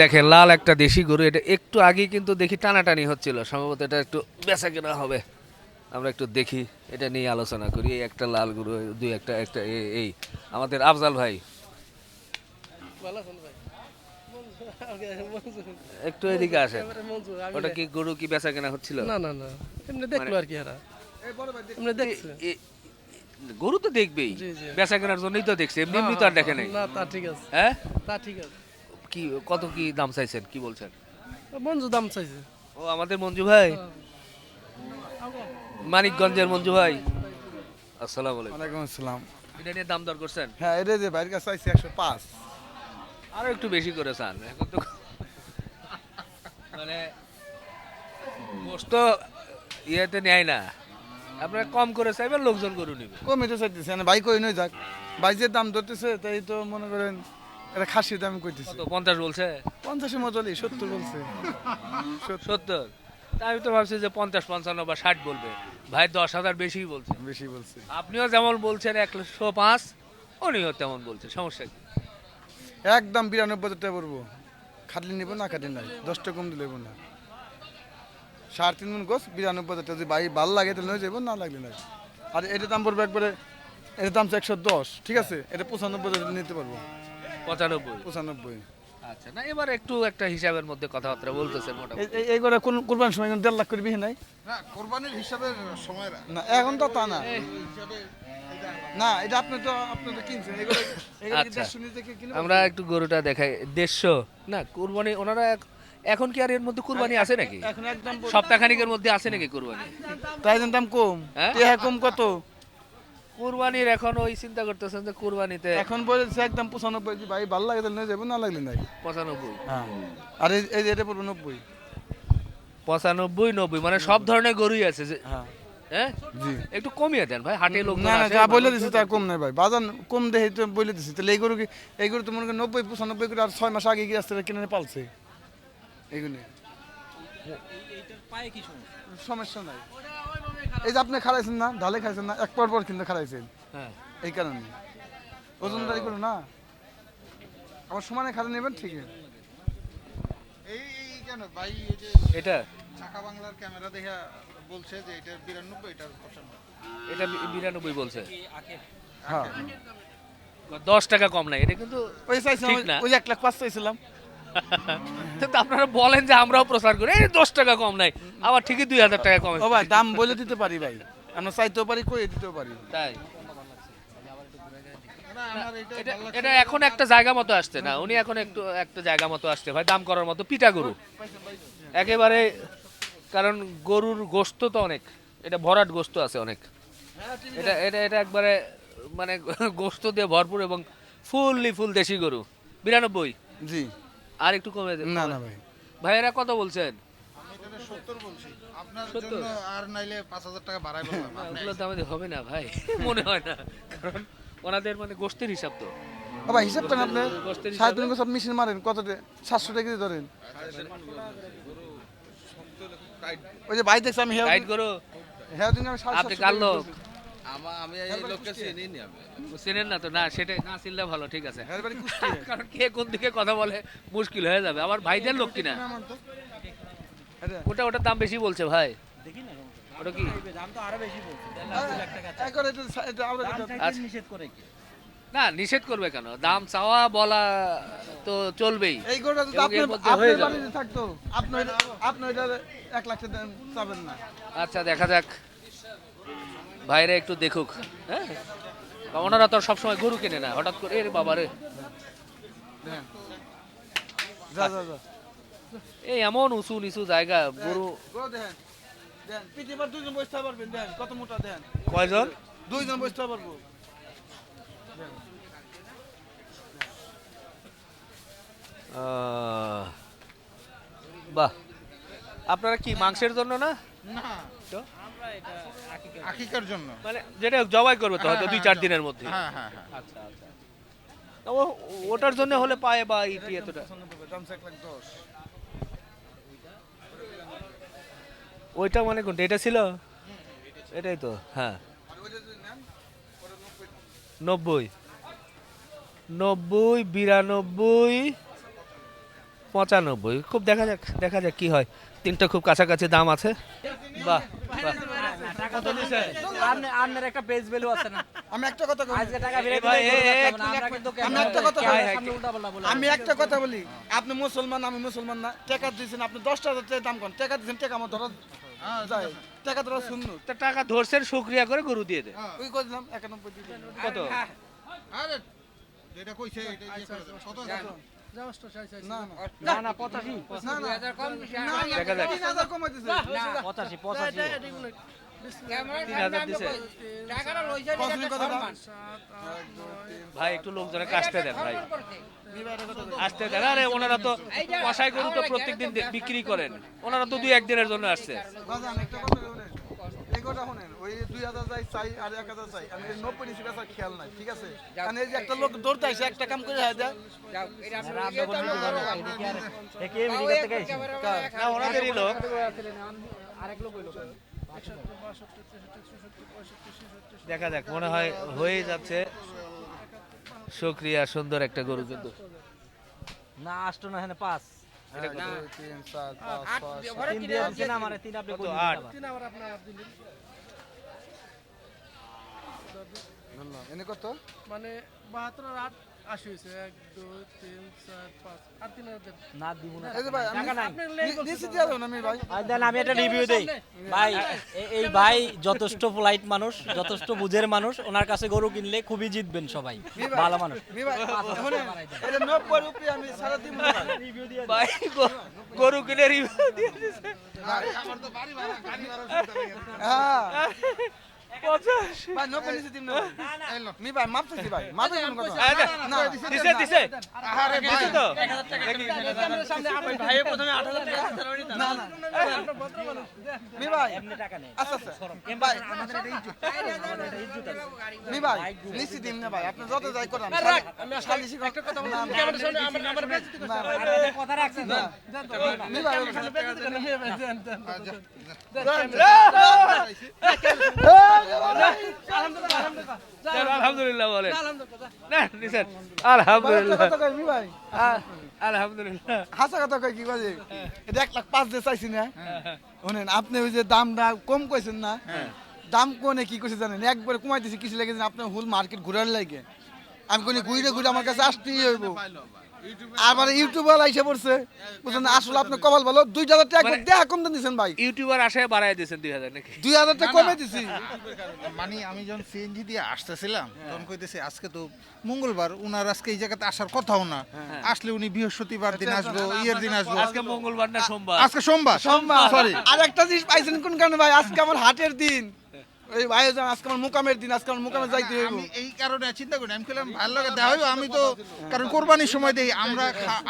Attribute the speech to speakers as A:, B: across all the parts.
A: দেখেন, লাল একটা দেশি গরু, এটা একটু আগে কিন্তু দেখি টানাটানি হচ্ছিল। সম্ভবত এটা একটু বেচা কেনা হবে। আমরা একটু দেখি, এটা নিয়ে আলোচনা করি। এই একটা লাল গরু, দুই একটা একটা এই, আমাদের আফজাল ভাই। একটু এদিকে আসেন। ওটা কি গরু কি বেচা কেনা হচ্ছিল?
B: না না না। এমনি দেখল আর কি এরা। এমনি দেখছে।
A: গরু তো দেখবেই। বেচা কেনার জন্যই তো দেখছে। এমনি এমনি তো আর দেখে নাই।
B: না তা ঠিক আছে।
A: হ্যাঁ?
B: তা ঠিক আছে।
A: কি কত কি দাম চাইছেন? কি বলছেন?
B: মঞ্জু দাম চাইছে।
A: ও আমাদের মঞ্জু ভাই? মানিকগঞ্জের মঞ্জু ভাই। আসসালামু আলাইকুম।
C: ওয়ালাইকুম আসসালাম।
A: এটা নিয়ে দাম দর করছেন?
C: হ্যাঁ এটা যে বাইরের কাছে চাইছি একশো পাঁচ।
A: আরও একটু বেশি করে চান। এখন তো মানে গোস্ত ইয়েতে নেয় না। আপনারা কম করে চাইবেন লোকজন গরু নিবে।
C: কমিতে চাইতেছে না ভাই কই নই যাক। ভাই যে দাম ধরতেছে তাই তো মনে করেন এটা খাসির দাম কইতেছে।
A: কত পঞ্চাশ বলছে?
C: পঞ্চাশের মতলই সত্তর বলছে।
A: সত্তর। তা আমি তো ভাবছি যে পঞ্চাশ পঞ্চান্ন বা ষাট বলবে। ভাই দশ হাজার বেশি বলছে।
C: বেশি বলছে।
A: আপনিও যেমন বলছেন একশো পাঁচ উনিও তেমন বলছে। সমস্যা কি?
C: একদম বিরানব্বই হাজার টাকা পড়ব। খাটলি নিব না খাটলি নাই। দশটা কম দিলে না। সাড়ে তিন মন গোছ বিরানব্বই হাজার টাকা। যদি ভাই ভালো লাগে তাহলে নিয়ে যাব না লাগলে নাই। আর এটার দাম পড়বে একবারে এটার দাম একশো দশ ঠিক আছে? এটা পঁচানব্বই টাকা নিতে পারব।
A: পঁচানব্বই?
C: পঁচানব্বই।
A: আচ্ছা না এবার একটু একটা হিসাবের মধ্যে কথাবার্তা বলতেছেন মোটামুটি।
C: এই- করে কোন কোরবান সময় দেড় লাখ করে বিহে নাই?
D: না কোরবানির হিসাবে সময়
C: না। এখন তো তা না। না এটা আপনি তো আপনি তো কিনছেন। এগুলো এগুলো কি
A: আচ্ছা।
C: নিতে কি?
A: আমরা একটু গরুটা দেখাই। দেড়শো? না কুরবানি ওনারা এখন কি আর এর মধ্যে কুরবানি আছে নাকি?
C: এখন একদম
A: সপ্তাহখানিকের মধ্যে আছে নাকি কুরবানি?
C: তাই দাম কম।
A: হ্যাঁ?
C: কম কত?
A: কুরবানির এখন ওই চিন্তা করতেছেন যে কুরবানিতে
C: এখন বলেছে একদম ভাই ভালো লাগে তাহলে নিয়ে যাব না লাগলে নাই?
A: পঁচানব্বই।
C: হ্যাঁ। আর এই এটা পড়ব নব্বই।
A: পঁচানব্বই নব্বই মানে সব ধরনের গরুই আছে যে
C: হ্যাঁ।
A: হ্যাঁ?
C: জি।
A: একটু কমিয়ে দেন ভাই হাটে লোক
C: না না যা বলে দিছি তা। কম নাই ভাই। বাজার কম দেখে তো বলে দিছি। তাহলে এই গরু কি এই গরু তো মনে করেন নব্বই পঁচানব্বই করে আর ছয় মাস আগে গিয়ে আসতে কিনে পালছে? এইগুলি। সমস্যা নাই। এই যে আপনি খারাইছেন না ঢালে খাইছেন না এক পর পর কিন্তু খারাইছেন।
A: হ্যাঁ।
C: এই কারণে। ওজনদারি করো না। আমার সমানে খাতা নেবেন ঠিক আছে।
D: এই কেন? ভাই এই
A: এটা?
D: চাকা বাংলার ক্যামেরা দেখে বলছে যে এটা বিরানব্বই এটা পঁচানব্বই
A: এটা বিরানব্বই বলছে।
C: হ্যাঁ।
A: দশ টাকা কম নাই এটা কিন্তু
C: ওই চাইছিলাম ওই এক লাখ পাঁচ চাইছিলাম।
A: কিন্তু আপনারা বলেন যে আমরাও প্রচার করি এই দশ টাকা কম নাই আবার ঠিকই দুই হাজার টাকা কম।
C: ভাই দাম বলে দিতে পারি ভাই। আমরা চাইতেও পারি কই দিতেও পারি।
A: তাই।
D: এটা
A: এটা এটা এখন একটা জায়গা মতো আসছে না উনি এখন একটু একটা জায়গা মতো আসছে। ভাই দাম করার মতো পিটা গরু। একেবারে কারণ গরুর গোস্ত তো অনেক। এটা ভরাট গোস্ত আছে অনেক। এটা এটা এটা একবারে মানে গোস্ত দিয়ে ভরপুর এবং ফুললি ফুল দেশি গরু। বিরানব্বই?
C: জি।
A: আর একটু কমে দেন
C: না না ভাই।
A: ভাইয়েরা কত বলছেন? হবে না ভাই মনে হয় না। কারণ ওনাদের মানে গোস্তের হিসাব তো।
C: ও ভাই হিসাব করেন আপনি
A: গোস্তের
C: সাড়ে তিন সব মেশিন মারেন কত সাতশো টাকা দিয়ে ধরেন। ওই যে ভাই দেখছি আমি হেয়ার
A: গাইড করো।
C: হেয়ার দিন আমি
A: আপনি কার লোক।
E: আমি এই লোককে চিনি নি আমি।
A: চেনেন না তো? না সেটাই না চিনলে ভালো ঠিক আছে।
C: হেয়ার বাড়ি কুষ্টি
A: কারণ কে কোন দিকে কথা বলে মুশকিল হয়ে যাবে। আমার ভাইদের লোক কিনা?
C: এটা।
A: ওটা ওটার দাম বেশি বলছে ভাই। দেখি না ওটা কি
C: এই করে এটা সা- এটা আমরা এটা-
A: আচ্ছা। না নিষেধ করবে কেন? দাম চাওয়া বলা তো চলবেই।
C: এই গোটা যদি
A: এবং
C: আপনি
A: এর মধ্যে হয়ে
C: আপনার বাড়িতে থাকতো। আপনি এটা- আপনি এটা এক লাখ টাকা দেন, চাবেন না।
A: আচ্ছা দেখা যাক। ভাইরে একটু দেখুক হ্যাঁ? ওনারা তো সবসময় গরু কেনে না হঠাৎ করে এর বাবারে।
C: যা যা যা।
A: এই এমন উঁচু নিচু জায়গা গরু।
C: গরু দেন দেন। পৃথিবীর দুইজন বসতে পারবেন দেন। কত মোটা দেন।
A: কয়জন?
C: দুইজন বসতে পারব।
A: আহ, বাহ। আপনারা কি মাংসের জন্য না?
D: না
A: তো?
D: আকিকার জন্য।
A: মানে যেটা জবাই করবে তো হয়তো দুই চার দিনের মধ্যে।
D: হ্যাঁ হ্যাঁ হ্যাঁ।
A: আচ্ছা আচ্ছা তা ও- ওটার জন্য হলে পায়ে বা ইটি এতটা? ওইটা মানে কোনটা এটা ছিল? এটাই তো হ্যাঁ।
C: নব্বই।
A: নব্বই বিরানব্বই পঁচানব্বই। খুব দেখা যাক দেখা যাক কি হয়। তিনটা খুব কাছাকাছি দাম আছে। বাহ বাহ। কত দিছে?
F: আপনার একটা পেজ ভ্যালু আছে না?
C: আমি একটা কথা বলি? আপনি মুসলমান আমি মুসলমান না। টাকা দিয়েছেন আপনি দশটা টাকা দাম করেন। টাকা দিয়েছেন টাকা আমার ধরা টাকা ধরা শূন্য।
A: টাকা ধরছেন শুক্রিয়া করে গরু দিয়ে দে
C: ওই করে একানব্বই
A: কত?
D: যেটা কইছে
C: না না।
F: পঁচাশি।
A: দেখা যাক
F: পঁচাশি পঁচাশি।
A: ভাই একটু লোকজনে কাটতে দেন ভাই। আসতে দেন। আরে ওনারা তো কষাই গরু তো প্রত্যেকদিন বিক্রি করেন। ওনারা তো দুই একদিনের জন্য আসছে।
C: শুনেন ওই দুই হাজার যাই চাই আর এক হাজার চাই। আমি নব্বই নিচে বেচার খেয়াল নাই ঠিক আছে? কারণ এই যে একটা লোক দৌড়তে আসে একটা কাম করে হয়
A: দেখা যাক মনে হয় হয়ে যাচ্ছে। শুক্রিয়া সুন্দর একটা গরু কিন্তু।
F: না আষ্ট না এখানে পাঁচ।
C: তিন, চার, পাঁচ, ছয়,
F: তিন দিয়ে আমার তিন আপনি
A: কত?
F: কই দিবেন
A: আট।
C: ধন্যবাদ। এনে কত?
B: মানে বাহাত্তর আর আট আশি হয়েছে। এক দুই তিন চার পাঁচ আর তিন হাজার
F: না দিব না।
C: এই যে ভাই আমি নিচে দিয়ে দাও না আমি ভাই।
F: আর দেন আমি একটা রিভিউ দেই। ভাই এই ভাই যথেষ্ট পোলাইট মানুষ যথেষ্ট বুঝের মানুষ। ওনার কাছে গরু কিনলে খুবই জিতবেন সবাই। ভালো মানুষ।
C: এটা নব্বই রুপি আমি সারা দিন ভাই।
A: ভাই গরু কিনে রিভিউ দিয়ে দিছে।
C: হ্যাঁ
A: দিছে দিছে দিছে তো
C: না না মি ভাই
F: টাকা নেই
C: আচ্ছা আচ্ছা ভাই মি ভাই নিচে দিন না ভাই আপনি যত যাই করেন কথা
B: দিতে
C: না
A: আলহামদুলিল্লাহ বলেন।
B: আলহামদুলিল্লাহ
A: না নিছেন। আলহামদুলিল্লাহ।
C: হাসা কথা কই কি বাজে এটা এক লাখ পাঁচ দিয়ে চাইছি না। শুনেন আপনি ওই যে দামটা কম কইছেন না দাম কোনে কি কইছে জানেন? একবার কমাই দিছি কিছু লেগে আপনি হুল মার্কেট ঘুরার লাগে। আমি কোনি ঘুরে ঘুরে আমার কাছে আসতেই হইব। আবার ইউটিউবে আইসে পড়ছে। বুঝছেন আসলে আপনি কপাল ভালো। দুই হাজার টাকা দেখা কম দাম দিছেন ভাই।
A: ইউটিউবার আশায় বাড়ায় দিয়েছেন দুই হাজার নাকি?
C: দুই হাজার টাকা কমে দিছি।
D: মানে আমি যখন সিএনজি দিয়ে আসতেছিলাম তখন কইতেছি আজকে তো মঙ্গলবার উনার আজকে এই জায়গাতে আসার কথাও না। আসলে উনি বৃহস্পতিবার দিন আসব ইয়ের দিন আসব।
A: আজকে মঙ্গলবার না সোমবার?
D: আজকে সোমবার।
C: সোমবার।
D: সরি
C: আর একটা জিনিস পাইছেন কোন কারণে ভাই? আজকে আমার হাটের দিন। ওই আয়োজন জান আজকে আমার মুকামের দিন আজকে আমার মুকামে যাইতে হইব।
D: আমি এই কারণে চিন্তা করি আমি ভালো লাগে হইবো আমি তো কারণ কুরবানির সময় দেই আমরা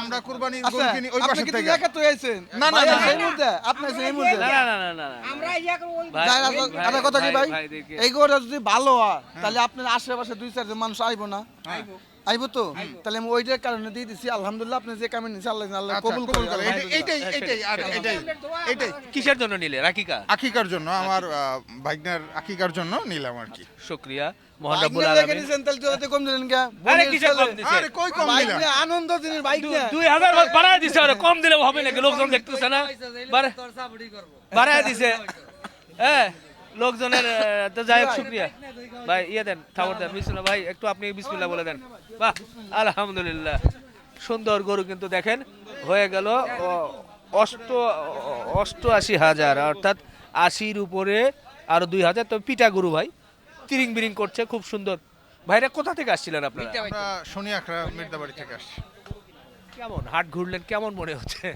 D: আমরা কুরবানির গরু
C: আচ্ছা
D: কিনি ওই
C: আপনি কি একা তো আইছেন?
D: না, না,
C: সেই মুহূর্তে আপনি সেই মুহূর্তে।
A: না না না না আমরা
C: ইয়া করব
A: ভাই,
C: কথা কি ভাই
A: ভাই,
C: এই গরু যদি ভালো হয় তাহলে আপনার আশেপাশে দুই চারজন মানুষ আইবো না? আইবো। তো? তাহলে আমি ওইটার কারণে দিয়ে দিছি। আলহামদুলিল্লাহ আপনি যে কামে নিছে আল্লাহ আল্লাহ কবুল
D: কবুল
C: করুন।
D: করে এটাই এটাই এটাই আর এটাই এটাই
A: কিসের জন্য নিলে? রাকিকা
D: আকিকার জন্য আমার ভাগ্নের আকিকার জন্য নিলাম আর কি।
A: শুক্রিয়া। মোহন রব্বুল আলামিন।
C: তাহলে কম দিলেন কে?
A: আরে কিসের কম দিছে
D: আরে কই কম নিলাম
C: আনন্দ দিনের বাইক নিয়ে
A: দুই হাজার বাড়ায় দিছে আরে কম দিলে হবে নাকি? লোকজন দেখতেছে না? বাড়ায় দিছে। হ্যাঁ লোকজনের তো যাই হোক শুক্রিয়া। ভাই ইয়ে দেন খাবার দেন বিসমুল্লাহ ভাই একটু আপনি বিসমিল্লাহ বলে দেন। বাহ আলহামদুলিল্লাহ। সুন্দর গরু কিন্তু দেখেন হয়ে গেল অষ্ট অষ্টআশি হাজার অর্থাৎ আশির উপরে আরও দুই হাজার। তো পিটা গরু ভাই তিরিং বিরিং করছে খুব সুন্দর। ভাইরা কোথা থেকে আসছিলেন আপনারা?
D: শনি আখড়া মির্দাবাড়ি থেকে আসছি।
A: কেমন হাট ঘুরলেন কেমন মনে হচ্ছে?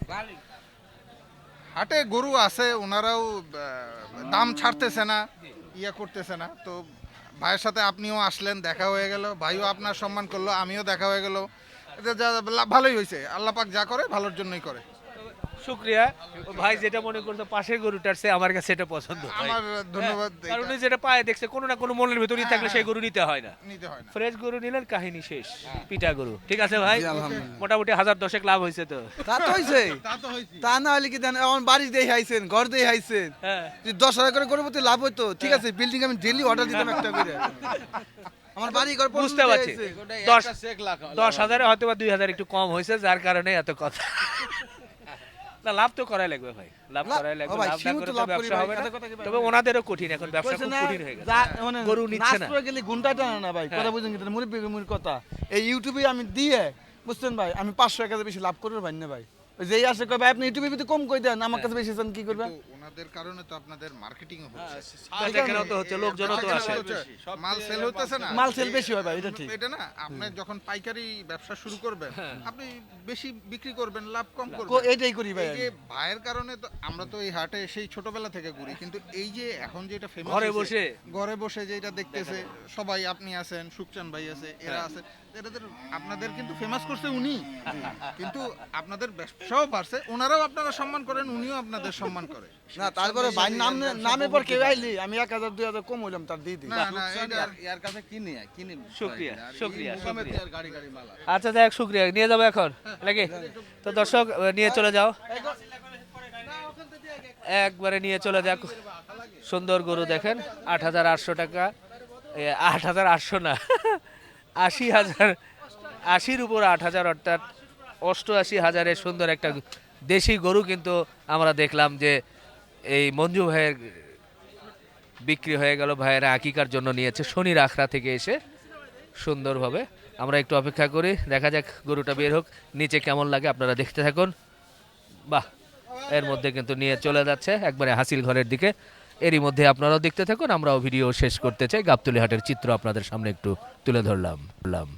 D: হাটে গরু আছে, ওনারাও দাম ছাড়তেছে না ইয়ে করতেছে না। তো ভাইয়ের সাথে আপনিও আসলেন, দেখা হয়ে গেল, ভাইও আপনার সম্মান করল, আমিও দেখা হয়ে গেল। ভালোই হয়েছে। আল্লাপাক যা করে, ভালোর জন্যই করে।
A: শুক্রিয়া। ভাই যেটা মনে করতো পাশের গরুটার সে আমার কাছে এটা পছন্দ।
D: আমার ধন্যবাদ
A: হ্যাঁ, কারণ উনি যেটা পায়ে দেখছে কোনো না কোনো মনের ভেতরই থাকলে সেই গরু নিতে হয় না।
D: নিতে হয় না।
A: ফ্রেশ গরু নিলেন কাহিনী শেষ পিটা গরু। ঠিক আছে ভাই? মোটামুটি হাজার দশেক লাভ হয়েছে তো।
C: তা তো হইছে
D: তা তো হয়েছে।
C: তা না হলে কি দেন আমার বাড়ি দিয়ে আইছেন ঘর দিয়ে আইছেন।
A: হ্যাঁ।
C: যদি দশ হাজার করে করব তো লাভ হইতো ঠিক আছে বিল্ডিং আমি ডেলি অর্ডার দিতাম একটা করে। আমার বাড়ি ঘর
A: বুঝতে পারছি। দশ হাজারে হয়তো বা দুই হাজার একটু কম হয়েছে যার কারণে এত কথা। না লাভ তো করাই লাগবে ভাই। লাভ করাই লাগবে লাভ না করে তো ব্যবসা হবে না? তবে ওনাদেরও কঠিন এখন ব্যবসা খুব কঠিন হয়ে গেছে।
C: মানে
A: গরু নিচ্ছে না।
C: গেলে গুন্ডা টানা না ভাই কথা বুঝেন কিন্তু মুরব্বী মুরব্বীর কথা। এই ইউটিউবে আমি দিয়ে বুঝছেন ভাই আমি পাঁচশো এক হাজার বেশি লাভ করব ভাই না ভাই? আসে ভাই আপনি ইউটিউবে যদি কম করে দেন আমার কাছে বেশি চান কি করবেন?
D: ওনাদের কারণে তো আপনাদের মার্কেটিং হচ্ছে।
A: এখানেও তো হচ্ছে লোকজনও তো আসে।
D: মাল সেল হতেছে না।
C: মাল সেল বেশি হয় ভাই এটা ঠিক।
D: এটা না আপনি যখন পাইকারি ব্যবসা শুরু করবেন আপনি বেশি বিক্রি করবেন লাভ কম করবেন।
C: এইটাই করি ভাই
D: এই যে ভাইয়ের কারণে তো আমরা তো এই হাটে সেই ছোটবেলা থেকে ঘুরি কিন্তু এই যে এখন যেটা ফেমাস
A: ঘরে বসে?
D: ঘরে বসে যেটা দেখতেছে সবাই আপনি আছেন সুকচান ভাই আছে এরা আছে এরাদের আপনাদের কিন্তু ফেমাস করছে উনি। কিন্তু আপনাদের ব্যবসাও বাড়ছে ওনারাও আপনারা সম্মান করেন উনিও আপনাদের সম্মান করে
C: না তারপরে ভাই নাম নামের পর কেউ আইলি আমি এক হাজার দুই হাজার কম হইলাম তার দিয়ে দিই।
D: না না এটা
E: ইয়ার- কাছে কিনি কিনি
A: শুক্রিয়া, শুক্রিয়া, আচ্ছা যাই হোক শুক্রিয়া। নিয়ে যাব এখন নাকি? তো দর্শক নিয়ে চলে যাও। একবারে নিয়ে চলে যাক। সুন্দর গরু দেখেন আট হাজার আটশো টাকা। এ, আট হাজার আটশো না আশি হাজার আশির উপর আট হাজার অর্থাৎ অষ্টআশি হাজারের সুন্দর একটা দেশি গরু কিন্তু আমরা দেখলাম যে এই মঞ্জু ভাইয়ের বিক্রি হয়ে গেল, ভাইয়েরা আকিকার জন্য নিয়েছে। শনির আখড়া থেকে এসে সুন্দরভাবে আমরা একটু অপেক্ষা করি, দেখা যাক গরুটা বের হোক। নিচে কেমন লাগে আপনারা দেখতে থাকুন। বাহ, এর মধ্যে কিন্তু নিয়ে চলে যাচ্ছে, একবারে হাসিল ঘরের দিকে। এরই মধ্যে আপনারাও দেখতে থাকুন, আমরাও ভিডিও শেষ করতে চাই। গাবতলি হাটের চিত্র আপনাদের সামনে একটু তুলে ধরলাম ধরলাম।